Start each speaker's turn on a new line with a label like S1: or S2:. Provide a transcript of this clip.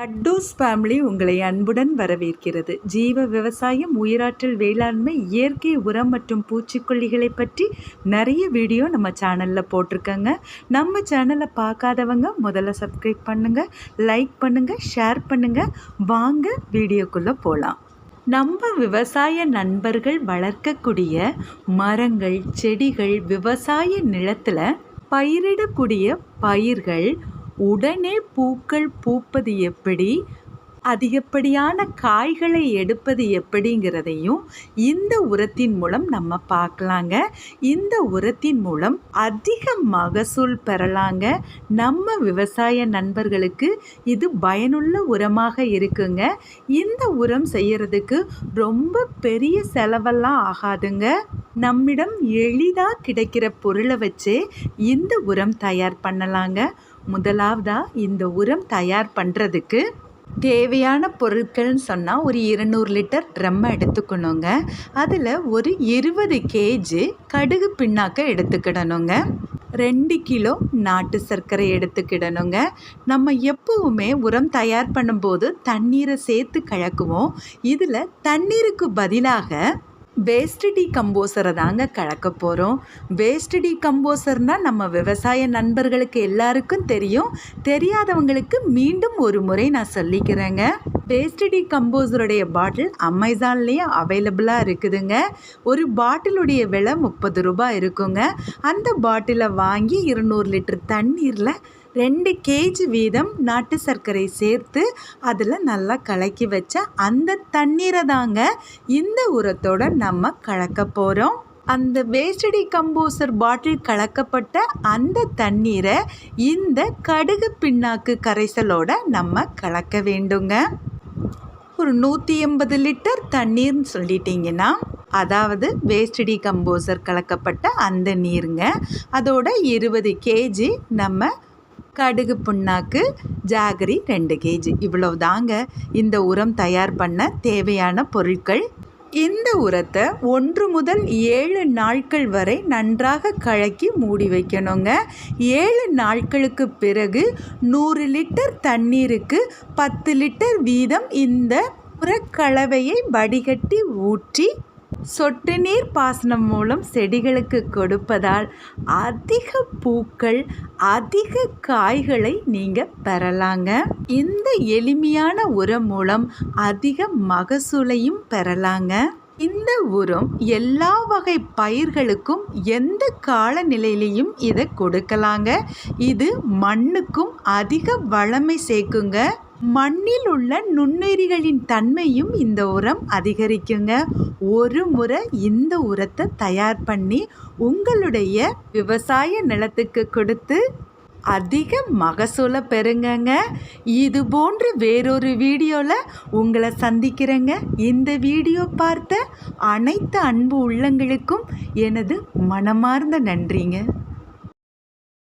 S1: டட்டூஸ் family உங்களை அன்புடன் வரவேற்கிறது. ஜீவ விவசாயம் உயிராற்றல் வேளாண்மை இயற்கை உரம் மற்றும் பூச்சிக்கொல்லிகளை பற்றி நிறைய வீடியோ நம்ம சேனலில் போட்டிருக்கோங்க. நம்ம சேனலை பார்க்காதவங்க முதல்ல சப்ஸ்கிரைப் பண்ணுங்கள் லைக் பண்ணுங்கள் ஷேர் பண்ணுங்கள் வாங்க வீடியோக்குள்ளே போகலாம் நம்ம விவசாய நண்பர்கள் வளர்க்கக்கூடிய மரங்கள் செடிகள் விவசாய நிலத்தில் பயிரிடக்கூடிய பயிர்கள் உடனே பூக்கள் பூப்பது எப்படி? அதிகப்படியான காய்களை எடுப்பது எப்படிங்கிறதையும் இந்த உரத்தின் மூலம் நம்ம பார்க்கலாங்க. இந்த உரத்தின் மூலம் அதிக மகசூல் பெறலாங்க. நம்ம விவசாய நண்பர்களுக்கு இது பயனுள்ள உரமாக இருக்குங்க. இந்த உரம் செய்யறதுக்கு ரொம்ப பெரிய செலவெல்லாம் ஆகாதுங்க. நம்மிடம் எளிதாக கிடைக்கிற பொருளை வச்சே இந்த உரம் தயார் பண்ணலாங்க. முதலாவதாக இந்த உரம் தயார் பண்ணுறதுக்கு தேவையான பொருட்கள்னு சொன்னால் ஒரு இருநூறு லிட்டர் ட்ரம்மை எடுத்துக்கணுங்க. அதில் ஒரு இருபது கேஜி கடுகு பின்னாக்க எடுத்துக்கிடணுங்க. ரெண்டு கிலோ நாட்டு சர்க்கரை எடுத்துக்கிடணுங்க. நம்ம எப்பவுமே உரம் தயார் பண்ணும்போது தண்ணீரை சேர்த்து கலக்குவோம். இதில் தண்ணீருக்கு பதிலாக வேஸ்ட் டீ கம்போசரை தாங்க கலக்க போகிறோம் வேஸ்ட் டீ கம்போசர்னால் நம்ம விவசாய நண்பர்களுக்கு எல்லாருக்கும் தெரியும். தெரியாதவங்களுக்கு மீண்டும் ஒரு முறை நான் சொல்லிக்கிறேங்க. வேஸ்ட் டீ கம்போசருடைய பாட்டில் அமேசான்லேயும் அவைலபிளாக இருக்குதுங்க. ஒரு பாட்டிலுடைய விலை முப்பது ரூபாய் இருக்குங்க. அந்த பாட்டிலை வாங்கி இருநூறு லிட்டர் தண்ணீரில் ரெண்டு கேஜி வீதம் நாட்டு சர்க்கரை சேர்த்து அதில் நல்லா கலக்கி வச்ச அந்த தண்ணீரை தாங்க இந்த உரத்தோட நம்ம கலக்க போகிறோம் அந்த வேஸ்டடி கம்போசர் பாட்டில் கலக்கப்பட்ட அந்த தண்ணீரை இந்த கடுகு பின்னாக்கு கரைசலோட நம்ம கலக்க வேண்டுங்க. ஒரு நூற்றி எண்பது லிட்டர் தண்ணீர்னு சொல்லிட்டீங்கன்னா அதாவது வேஸ்டடி கம்போசர் கலக்கப்பட்ட அந்த நீருங்க. அதோட இருபது கேஜி நம்ம கடுகு புண்ணாக்கு ஜாகரி ரெண்டு கேஜி இவ்வளவு தாங்க இந்த உரம் தயார் பண்ண தேவையான பொருட்கள். இந்த உரத்தை ஒன்று முதல் ஏழு நாட்கள் வரை நன்றாக கலக்கி மூடி வைக்கணுங்க. ஏழு நாட்களுக்கு பிறகு நூறு லிட்டர் தண்ணீருக்கு பத்து லிட்டர் வீதம் இந்த உரக்கலவையை வடிகட்டி ஊற்றி சொட்டு நீர் பாசனம் மூலம் செடிகளுக்கு கொடுப்பதால் அதிக பூக்கள் அதிக காய்களை நீங்கள் பெறலாங்க. இந்த எளிமையான உரம் மூலம் அதிக மகசூலையும் பெறலாங்க. இந்த உரம் எல்லா வகை பயிர்களுக்கும் எந்த காலநிலையிலையும் இதை கொடுக்கலாங்க. இது மண்ணுக்கும் அதிக வளமை சேர்க்குங்க. மண்ணில் உள்ள நுண்ணுயிரிகளின் தன்மையும் இந்த உரம் அதிகரிக்குங்க. ஒரு முறை இந்த உரத்தை தயார் பண்ணி உங்களுடைய விவசாய நிலத்துக்கு கொடுத்து அதிக மகசூலை பெறுங்கங்க. இது போன்ற வேறொரு வீடியோவில் உங்களை சந்திக்கிறேங்க. இந்த வீடியோ பார்த்த அனைத்து அன்பு உள்ளங்களுக்கும் எனது மனமார்ந்த நன்றிங்க.